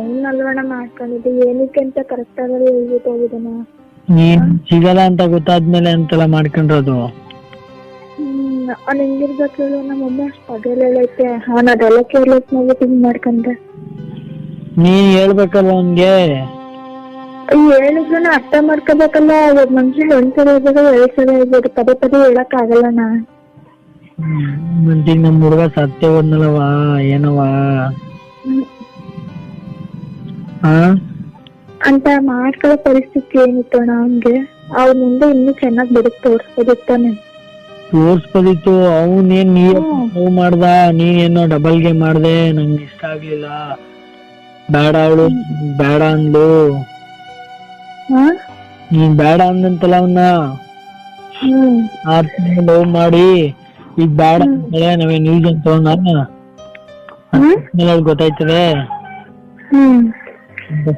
ಅವನಲ್ವಣ ಮಾಡ್ಕೊಂಡಿದ್ದೆ. ಏನಕ್ಕೆ ಅಂತ ಕರೆಕ್ಟ್ ಆಗಿ ಹೇಳ್ಬಿಟ್ಟು ಹೋಗಿದ್ದಾನ? ನೀನ್ ಸಿಗಲ್ಲ ಅಂತ ಗೊತ್ತಾದ್ಮೇಲೆ ಅಂತೆಲ್ಲ ಮಾಡ್ಕೊಂಡಿರೋದು? ಹ್ಮ್ ಅವ್ನು ಹೆಂಗಿರ್ಬೇಕು ಹೇಳು. ನಮ್ಮ ಅಮ್ಮ ಅಷ್ಟು ಪಗಲ್ ಹೇಳೈತೆ. ಅವ್ನು ಅದೆಲ್ಲ ಕೇರ್ಲೆಸ್ ಮಾಡ್ಬಿಟ್ಟು ಹಿಂಗ್ ಮಾಡ್ಕೊಂಡೆ. ನೀನ್ ಹೇಳ್ಬೇಕಲ್ಲ ಅವ್ನ್ಗೆ? ಹೇಳಿದ್ರು ಅರ್ಥ ಮಾಡ್ಕೋಬೇಕಲ್ಲ. ಒಬ್ಬ ಮನುಷ್ಯ ಒಂದ್ ಸಲ ಇರ್ಬೋದು ಎರಡ್ ಸಲ ಇರ್ಬೋದು ಪದೇ ಪದೇ ಹೇಳಕ್ ಆಗಲ್ಲಣ್ಣ ಮಂತಿಗ್ ನಮ್ ಹುಡುಗ ಸತ್ಯ ಹೋದ್ನಲ್ಲವ ಏನವ ಹ್ಮ್. ಅಂತ ಮಾಡ್ಕೊಳ್ಳೋ ಪರಿಸ್ಥಿತಿ ಏನಿತ್ತು ಅಣ್ಣ ಅವ್ನ್ಗೆ ಅವ್ರ ಮುಂದೆ ಇನ್ನೂ ಚೆನ್ನಾಗಿ ಬದುಕ್ ತೋರ್ಸ್ಬೋದಿತ್ತಾನೆ ತೋರ್ಸ್ಬೋದಿತ್ತು ಅವನೇನ್ ಏನ್ ನೀ ಹ್ಮ್. ಲವ್ ಮಾಡ್ದ ನೀನೇನೋ ಡಬಲ್ ಗೇಮ್ ಮಾಡ್ದೆ ನಂಗೆ ಇಷ್ಟ ಆಗ್ಲಿಲ್ಲ. ಬೇಡ ಅವಳು ಬೇಡ ಅಂದ್ಲು. ಹಾ? ನೀನ್ ಬೇಡ ಅಂದಂತಲ್ಲ ಅವನ್ನ ಹ್ಮ್. ಲವ್ ಮಾಡಿ ಈಗ ಬೇಡ ಅಂದ್ರೆ ನಾವೇ ನ್ಯೂಸ್ ಅಂತ ಗೊತ್ತಾಯ್ತದೆ. ಹ್ಮ್? ಈಗ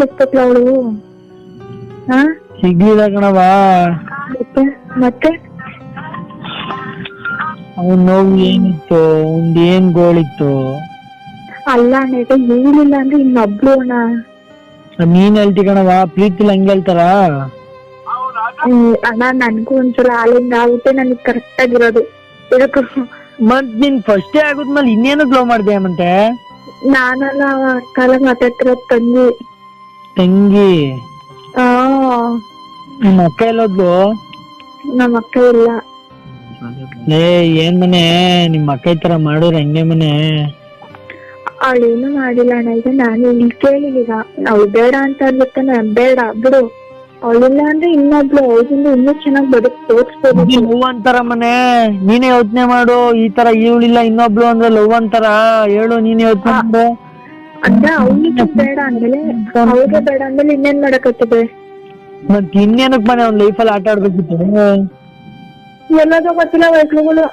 ಸಿಕ್ತತ್ಲ ಅವಳು ಹಾ ಸಿಗ್ಲಿಲ್ಲ ಕಣವ ಮತ್ತೆ? ಮತ್ತೆ? ಅವನ್ ನೋವು ಏನಿತ್ತು? ಅವ್ನ್ದ್ ಏನ್ ಗೋಳಿತ್ತು? ಅಲ್ಲ ಅಣ್ಣ ಏನಿಲ್ಲ ಅಂದ್ರೆ ಇನ್ನೊಬ್ಳು ಅಣ್ಣ. ನೀನ್ ಹೇಳ್ತಿ ಕಣವ ಪ್ರೀತಿಲಿ ಹಂಗ್ ಹೇಳ್ತಾರ? ಅಣ್ಣ ನನ್ಗೂ ಒಂದ್ಸಲ ಹಾಲಿಂದ ಆಗುತ್ತೆ ನನಗ್ ಕರೆಕ್ಟ್ ಆಗಿರೋದು. ಇದಕ್ಕೆ ಮತ್ ನಿನ್ ಫಸ್ಟೇ ಆಗುದ್ಮೇಲೆ ಇನ್ನೇನು ಗ್ಲೋ ಮಾಡ್ದೆ ಮತ್ತೆ ನಾನಲ್ಲ ಕಾಲ ಮಾತಾಡ್ತಿರೋ ತಂಗಿ. ತಂಗಿ? ಆ ನಿಮ್ ಅಕ್ಕ ಎಲ್ಲೋದ್ಲು? ನಮ್ಮ ಅಕ್ಕ ಇಲ್ಲ. ಏ ಏನ್ ಮನೆ? ನಿಮ್ ಅಕ್ಕ ಈ ತರ ಮಾಡಿದ್ರೆ ಹೆಂಗೆ ಮನೆ? ಅವಳೇನು ಮಾಡಿಲ್ಲ ಅಣ್ಣ ಈಗ ನಾನು ಇಲ್ಲಿ ಕೇಳಿಲ್ಲ. ಅವಳು ಬೇಡ ಅಂತ ಅಂದ್ಬಿಡ್ತಾನೆ ಬೇಡ ಬಿಡು. ಅವಳಿಲ್ಲ ಅಂದ್ರೆ ಇನ್ನೊಬ್ಳು ಅವಳಿಂದ ಇನ್ನೂ ಚೆನ್ನಾಗಿ ಬದುಕ್ ತೋರ್ಸ್ಬೋದು ಲವ್ ಅಂತಾರ ಮನೆ ನೀನೇ ಯೋಚನೆ ಮಾಡು ಈ ತರ ಇವಳಿಲ್ಲ ಇನ್ನೊಬ್ಳು ಅಂದ್ರೆ ಲವ್ ಅಂತಾರ ಹೇಳು ನೀನೇ ಯೋಚನೆ ಮಾಡು. ಅಂದ್ರೆ ಅವನಿಗೆ ಬೇಡ ಅಂದ್ಮೇಲೆ ಅವ್ರಿಗೆ ಬೇಡ ಅಂದ್ಮೇಲೆ ಇನ್ನೇನ್ ಮಾಡಕತ್ತದೆ? ಮತ್ ಇನ್ನೇನಕ್ ಮನೆ ಅವ್ನ್ ಲೈಫಲ್ಲಿ ಆಟ ಆಡ್ಬೇಕಿತ್ತು? ಎಲ್ಲದೋ ಗೊತ್ತಿಲ್ಲ ವೈಕ್ಳುಗಳು